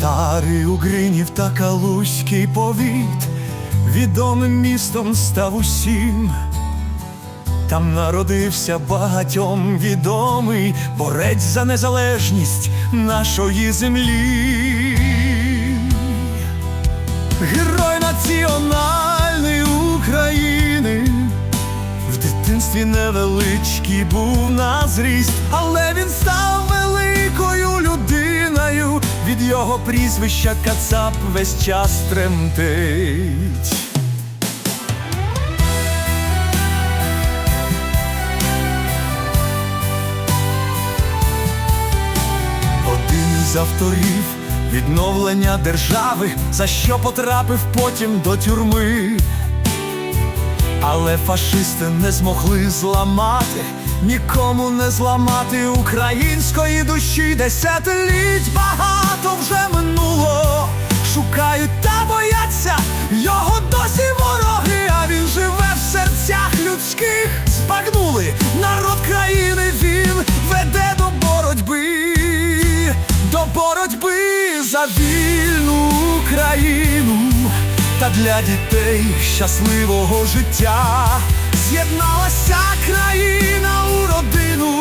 Старий Угринів та Калузький повіт відомим містом став усім. Там народився багатьом відомий борець за незалежність нашої землі. Герой національної України. В дитинстві невеличкий був на зріст, але він став його прізвища Кацап весь час тремтить. Один з авторів відновлення держави, за що потрапив потім до тюрми. Але фашисти не змогли зламати, нікому не зламати української душі. Десятиліть багато вже минуло. Шукають та бояться його досі вороги, а він живе в серцях людських. Збагнули народ країни, він веде до боротьби, до боротьби за вільну Україну та для дітей щасливого життя з'єдналася країна у родину,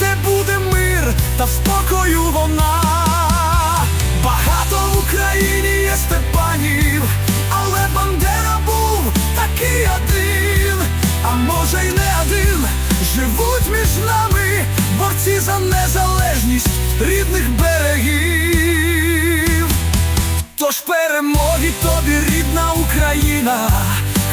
де буде мир та спокою вона. Багато в Україні є степанів, але Бандера був такий один, а може й не один. Живуть між нами борці за незалежність рідних берегів. Україна,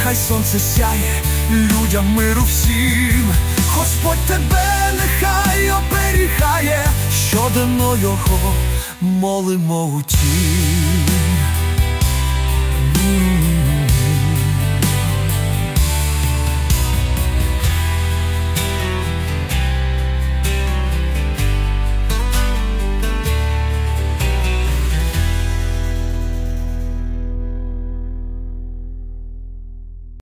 хай сонце сяє людям миру всім. Господь тебе нехай оберігає, щоденно його молимо у тім.